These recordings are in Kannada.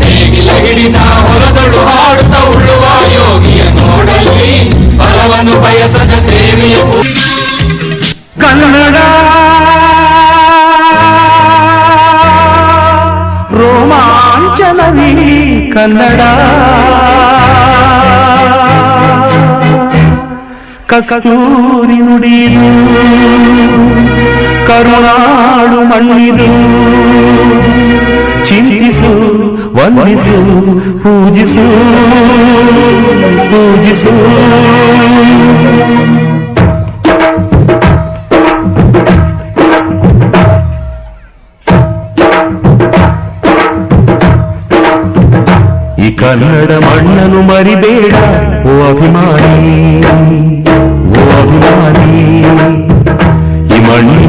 ನೇಗಿಲ ಹಿಡಿದ ಹೊಲದಳು ಹಾಡುತ್ತ ಉಳುವ ಯೋಗಿಯ ನೋಡಲ್ಲಿ ಫಲವನ್ನು ಬಯಸದ ಕನ್ನಡ ರೋಮಾಂಚನವಿ ಕನ್ನಡ. ಕಸ್ತೂರಿ ನುಡಿದು ಕರುಣಾಳು ಮಣ್ಣಿದು ಚಿಂತಿಸು ವಂದಿಸು ಪೂಜಿಸು ಪೂಜಿಸು ಈ ಕನ್ನಡ ಮಣ್ಣನ್ನು ಮರಿಬೇಡ ಓ ಅಭಿಮಾನಿ ಓ ಅಭಿಮಾನಿ ಈ ಮಣ್ಣಿನ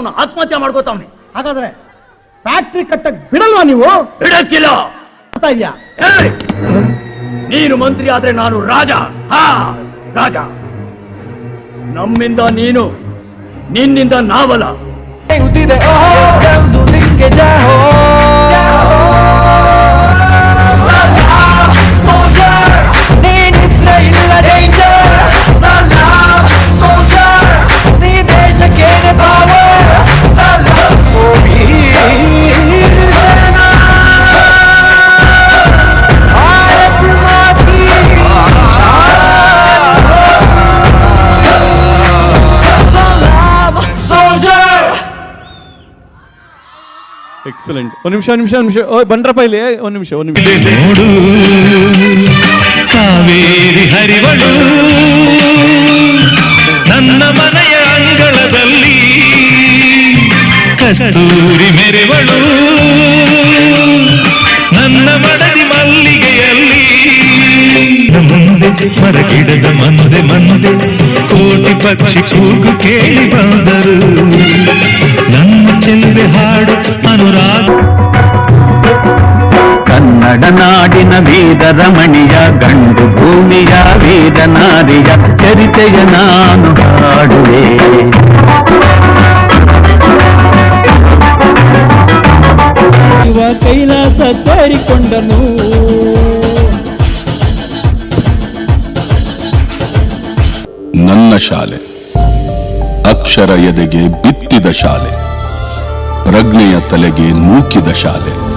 ಅವನು ಆತ್ಮಹತ್ಯೆ ಮಾಡ್ಕೋತಾವ್ನೆ ಹಾಗಾದ್ರೆ ಫ್ಯಾಕ್ಟ್ರಿ ಕಟ್ಟಕ್ ಬಿಡಲ್ವಾ ನೀವು? ಬಿಡಕ್ಕಿಲ್ಲ. ಬರ್ತಾ ಇದ್ಯಾ? ಏಯ್! ನೀನು ಮಂತ್ರಿ ಆದ್ರೆ ನಾನು ರಾಜ. ಹಾ ರಾಜ. ನಮ್ಮಿಂದ ನೀನು ನಿನ್ನಿಂದ ನಾವಲ್ಲ. ಎಕ್ಸಲೆಂಟ್ ನಿಂಗೆ ನಿಮಿಷ ಒಂದ್ ನಿಮಿಷ ಒಂದ್ ನಿಮಿಷ ಓ ಬಂದ್ರಪ್ಪ ಇಲ್ಲಿ ಒಂದ್ ನಿಮಿಷ ಒಂದ್ ನಿಮಿಷ ನೋಡು ಕಾವೇರಿ ಹರಿವಳು ನನ್ನ ಮನೆಯ ಅಂಗಳದಲ್ಲಿ ಕಸ್ತೂರಿ ಮೆರೆವಳು ನನ್ನ ಮಡದಿ ಮಲ್ಲಿಗೆಯಲ್ಲಿ ಮುಂದೆ ಮರಗಿಡದ ಮಂದೆ ಮಂದೆ ಕೋಟಿ ಪಕ್ಷಿ ಕೂಗು ಕೇಳಿ ಬಂದರು ನಾಡಿನ ವೇದ ರಮಣಿಯ ಗಂಡು ಭೂಮಿಯ ವೇದ ನಾರಿಯ ಚರಿತೆಯ ನಾನು ಹಾಡುವೆ. ಕೈಲಾಸ ಸೇರಿಕೊಂಡನು. ನನ್ನ ಶಾಲೆ ಅಕ್ಷರ ಎದೆಗೆ ಬಿತ್ತಿದ ಶಾಲೆ ಪ್ರಜ್ಞೆಯ ತಲೆಗೆ ನೂಕಿದ ಶಾಲೆ.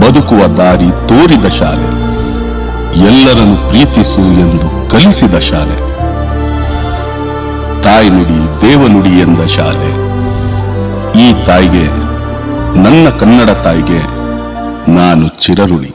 ಬದುಕುವ ದಾರಿ ತೋರಿದ ಶಾಲೆ. ಎಲ್ಲರನ್ನು ಪ್ರೀತಿಸು ಎಂದು ಕಲಿಸಿದ ಶಾಲೆ. ತಾಯಿ ನುಡಿ ದೇವನುಡಿ ಎಂದ ಶಾಲೆ. ಈ ತಾಯಿಗೆ, ನನ್ನ ಕನ್ನಡ ತಾಯಿಗೆ ನಾನು ಚಿರಋಣಿ.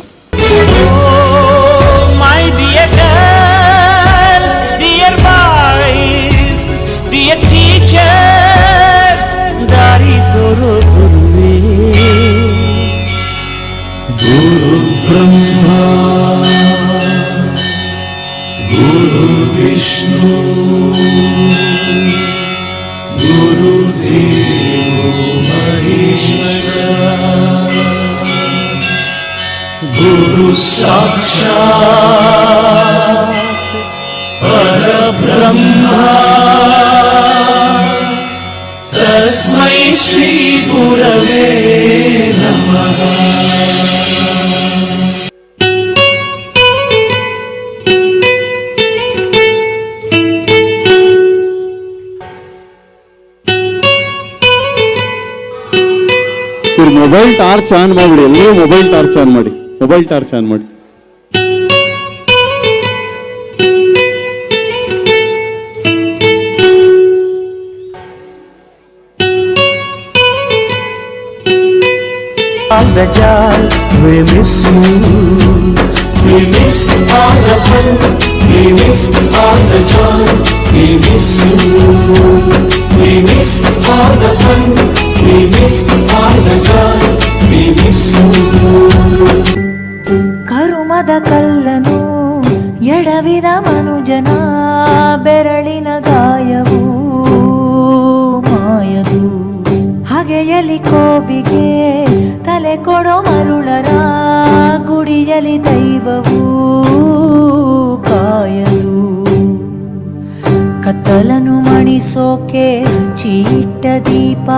ब्रह्मा गुरुविष्णु। गुरुदेवो महेश्वरा। गुरु साक्षात् परब्रह्मा तस्मै श्री ಮೊಬೈಲ್ ಟಾರ್ಚ್ ಆನ್ ಮಾಡ್ಬಿಡಿ ಎಲ್ಲರೂ ಮೊಬೈಲ್ ಟಾರ್ಚ್ ಆನ್ ಮಾಡಿ ಮೊಬೈಲ್ ಟಾರ್ಚ್ ಆನ್ ಮಾಡಿ on the jar, we miss you. We miss all the fun, we miss all the joy, we miss you. We miss all the fun, ಕರುಮದ ಕಲ್ಲನು, ಎಡವಿದ ಮನುಜನ, ಬೆರಳಿನ ಗಾಯವು ಮಾಯದು. ಹಗೆಯಲಿ ಕೋವಿಗೆ, ತಲೆ ಕೊಡೋ ಮರುಳರ, ಗುಡಿಯಲಿ ದೈವವು ಕಾಯದು. ಕತ್ತಲನು ಮಣಿಸೋಕೆ ಚೀಟ ದೀಪ